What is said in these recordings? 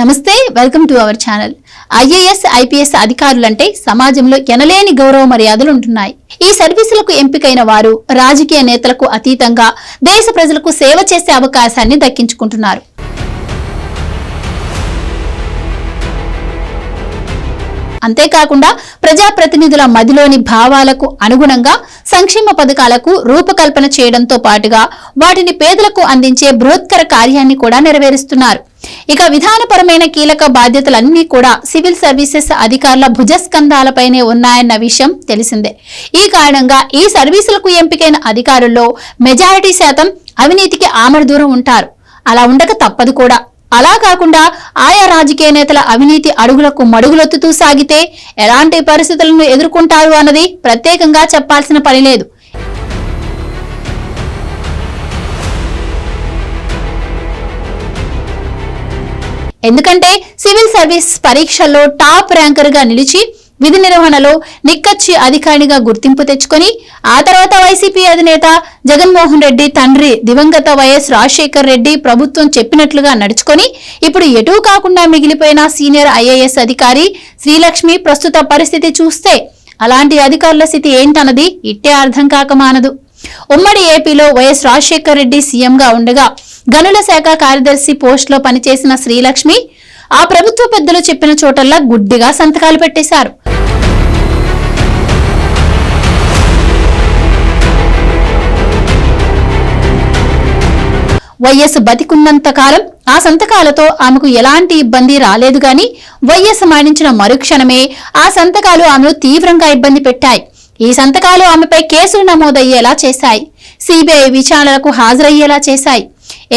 నమస్తే welcome to our channel. IAS IPS అధికారులంటే సమాజంలో ఎనలేని గౌరవ మర్యాదలు ఉంటున్నాయి. ఈ సర్వీసులకు ఎంపికైన వారు రాజకీయ నేతలకు అతీతంగా దేశ ప్రజలకు సేవ చేసే అవకాశాన్ని దక్కించుకుంటున్నారు. అంతేకాకుండా ప్రజాప్రతినిధుల మదిలోని భావాలకు అనుగుణంగా సంక్షేమ పథకాలకు రూపకల్పన చేయడంతో పాటుగా వాటిని పేదలకు అందించే బృహత్కర కార్యాన్ని కూడా నెరవేరుస్తున్నారు. ఇక విధానపరమైన కీలక బాధ్యతలన్నీ కూడా సివిల్ సర్వీసెస్ అధికారుల భుజస్కంధాలపైనే ఉన్నాయన్న విషయం తెలిసిందే. ఈ కారణంగా ఈ సర్వీసులకు ఎంపికైన అధికారుల్లో మెజారిటీ శాతం అవినీతికి ఆమరదూరం ఉంటారు. అలా ఉండక తప్పదు కూడా. అలా కాకుండా ఆయా రాజకీయ నేతల అవినీతి అడుగులకు మడుగులొత్తుతూ సాగితే ఎలాంటి పరిస్థితులను ఎదుర్కొంటారు అన్నది ప్రత్యేకంగా చెప్పాల్సిన పని లేదు. ఎందుకంటే సివిల్ సర్వీస్ పరీక్షల్లో టాప్ ర్యాంకర్గా నిలిచి విధి నిర్వహణలో నిక్కచ్చి అధికారిగా గుర్తింపు తెచ్చుకొని ఆ తర్వాత వైసీపీ అధినేత జగన్మోహన్ రెడ్డి తండ్రి దివంగత వైఎస్ రాజశేఖర్ రెడ్డి ప్రభుత్వం చెప్పినట్లుగా నడుచుకొని ఇప్పుడు ఎటూ కాకుండా మిగిలిపోయిన సీనియర్ ఐఏఎస్ అధికారి శ్రీలక్ష్మి ప్రస్తుత పరిస్థితి చూస్తే అలాంటి అధికారుల స్థితి ఏంటన్నది ఇట్టే అర్థం కాక మానదు. ఉమ్మడి ఏపీలో వైఎస్ రాజశేఖర్ రెడ్డి సీఎంగా ఉండగా గనుల శాఖ కార్యదర్శి పోస్టులో పనిచేసిన శ్రీలక్ష్మి ఆ ప్రభుత్వ పెద్దలు చెప్పిన చోటల్లా గుడ్డిగా సంతకాలు పెట్టేశారు. వైఎస్ బతికున్నంత కాలం ఆ సంతకాలతో ఆమెకు ఎలాంటి ఇబ్బంది రాలేదు గాని వైఎస్ మరణించిన మరుక్షణమే ఆ సంతకాలు ఆమెను తీవ్రంగా ఇబ్బంది పెట్టాయి. ఈ సంతకాలు ఆమెపై కేసులు నమోదయ్యేలా చేశాయి. సిబిఐ విచారణలకు హాజరయ్యేలా చేశాయి.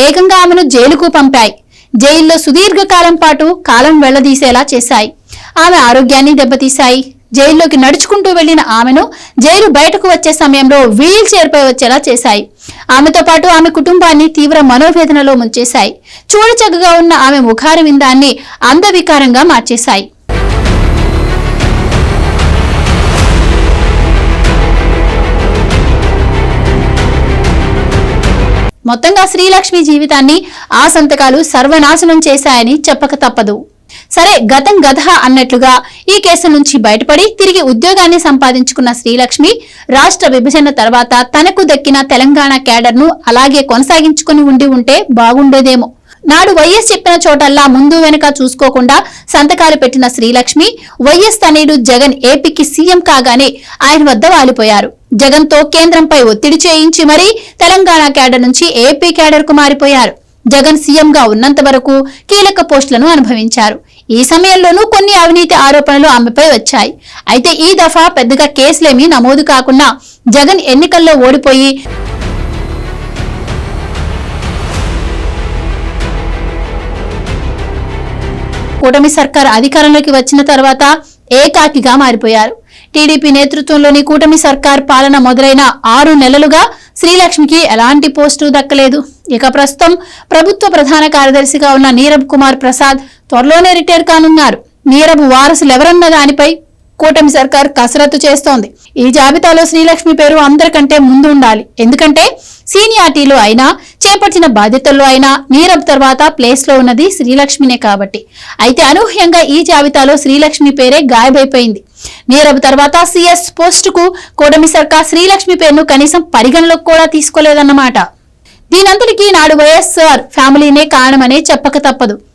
ఏకంగా ఆమెను జైలుకు పంపాయి. జైల్లో సుదీర్ఘకాలం పాటు కాలం వెళ్ళదీసేలా చేశాయి. ఆమె ఆరోగ్యాన్ని దెబ్బతీశాయి. జైల్లోకి నడుచుకుంటూ వెళ్ళిన ఆమెను జైలు బయటకు వచ్చే సమయంలో వీల్ చైర్పై వచ్చేలా చేశాయి. ఆమెతో పాటు ఆమె కుటుంబాన్ని తీవ్ర మనోవేదనలో ముంచేశాయి. చూడచక్కగా ఉన్న ఆమె ముఖార విందాన్ని అందవికారంగా మార్చేశాయి. మొత్తంగా శ్రీలక్ష్మి జీవితాన్ని ఆ సంతకాలు సర్వనాశనం చేశాయని చెప్పక తప్పదు. సరే గతం గధ అన్నట్లుగా ఈ కేసు నుంచి బయటపడి తిరిగి ఉద్యోగాన్ని సంపాదించుకున్న శ్రీలక్ష్మి రాష్ట్ర విభజన తర్వాత తనకు దక్కిన తెలంగాణ క్యాడర్ను అలాగే కొనసాగించుకుని ఉండి ఉంటే బాగుండేదేమో. నాడు వైఎస్ చెప్పిన చోటల్లా ముందు వెనుక చూసుకోకుండా సంతకాలు పెట్టిన శ్రీలక్ష్మి వైఎస్ తనయుడు జగన్ ఏపీకి సీఎం కాగానే ఆయన వద్ద వాలిపోయారు. జగన్తో కేంద్రంపై ఒత్తిడి చేయించి మరీ తెలంగాణ క్యాడర్ నుంచి ఏపీ క్యాడర్కు మారిపోయారు. జగన్ సీఎంగా ఉన్నంత వరకు కీలక పోస్టులను అనుభవించారు. ఈ సమయంలోనూ కొన్ని అవినీతి ఆరోపణలు ఆమెపై వచ్చాయి. అయితే ఈ దఫా పెద్దగా కేసులేమీ నమోదు కాకుండా జగన్ ఎన్నికల్లో ఓడిపోయి కూటమి సర్కార్ అధికారంలోకి వచ్చిన తర్వాత ఏకాకిగా మారిపోయారు. టీడీపీ నేతృత్వంలోని కూటమి సర్కార్ పాలన మొదలైన ఆరు నెలలుగా శ్రీలక్ష్మికి ఎలాంటి పోస్టు దక్కలేదు. ఇక ప్రస్తుతం ప్రభుత్వ ప్రధాన కార్యదర్శిగా ఉన్న నీరబ్ కుమార్ ప్రసాద్ త్వరలోనే రిటైర్ కానున్నారు. నీరబ్ వారసులు ఎవరన్న దానిపై కూటమి సర్కార్ కసరత్తు చేస్తోంది. ఈ జాబితాలో శ్రీలక్ష్మి పేరు అందరికంటే ముందు ఉండాలి. ఎందుకంటే సీనియారిటీలో అయినా చేపట్టిన బాధ్యతల్లో అయినా నీరబ్ తర్వాత ప్లేస్లో ఉన్నది శ్రీలక్ష్మినే కాబట్టి. అయితే అనూహ్యంగా ఈ జాబితాలో శ్రీలక్ష్మి పేరే గాయబైపోయింది. నీరబ్ తర్వాత సిఎస్ పోస్టుకు కూటమి సర్కార్ శ్రీలక్ష్మి పేరును కనీసం పరిగణలోకి కూడా తీసుకోలేదన్నమాట. దీనంతటికీ నాడు వైఎస్ఆర్ ఫ్యామిలీనే కారణమనే చెప్పక తప్పదు.